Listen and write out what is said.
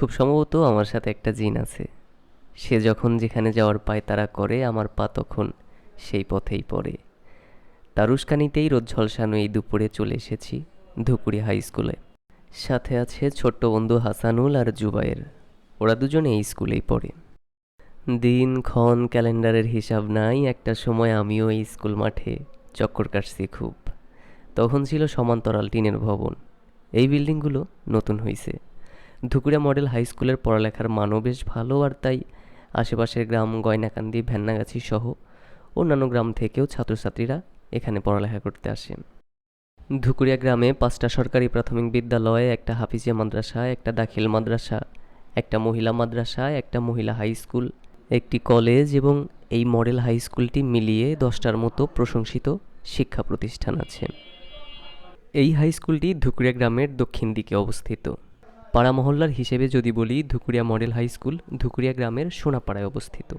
খুব সম্ভবত আমার সাথে একটা জিন আছে। সে যখন যেখানে যাওয়ার পায় তারা করে, আমার পা তখন সেই পথেই পড়ে। তার রোদ ঝলসানো এই দুপুরে চলে এসেছি ধুপুরি হাই স্কুলে। সাথে আছে ছোট্ট বন্ধু হাসানুল আর জুবাইয়ের ওরা দুজনে এই স্কুলেই পড়ে। দিন ক্ষণ ক্যালেন্ডারের হিসাব নাই, একটা সময় আমিও এই স্কুল মাঠে চক্কর কাটছি খুব। তখন ছিল সমান্তরাল টিনের ভবন। এই বিল্ডিংগুলো নতুন হয়েছে ধুকুরিয়া মডেল হাই স্কুলের পড়ালেখার মানও বেশ ভালো আর তাই আশেপাশের গ্রাম গয়নাকান্দি ভ্যান্নাগাছি সহ অন্যান্য গ্রাম থেকেও ছাত্রছাত্রীরা এখানে পড়ালেখা করতে আসে। ধুকুরিয়া গ্রামে পাঁচটা সরকারি প্রাথমিক বিদ্যালয়ে একটা হাফিজিয়া মাদ্রাসা, একটা দাখিল মাদ্রাসা, একটা মহিলা মাদ্রাসা, একটা মহিলা হাই স্কুল, একটি কলেজ এবং এই মডেল হাই স্কুলটি মিলিয়ে দশটার মতো প্রশংসিত শিক্ষা প্রতিষ্ঠান আছে। এই হাই স্কুলটি ধুকুরিয়া গ্রামের দক্ষিণ দিকে অবস্থিত। পাড়া মহল্লার হিসেবে যদি বলি Dhukuria model high school Dhukuria গ্রামের সোনাপাড়ায় অবস্থিত।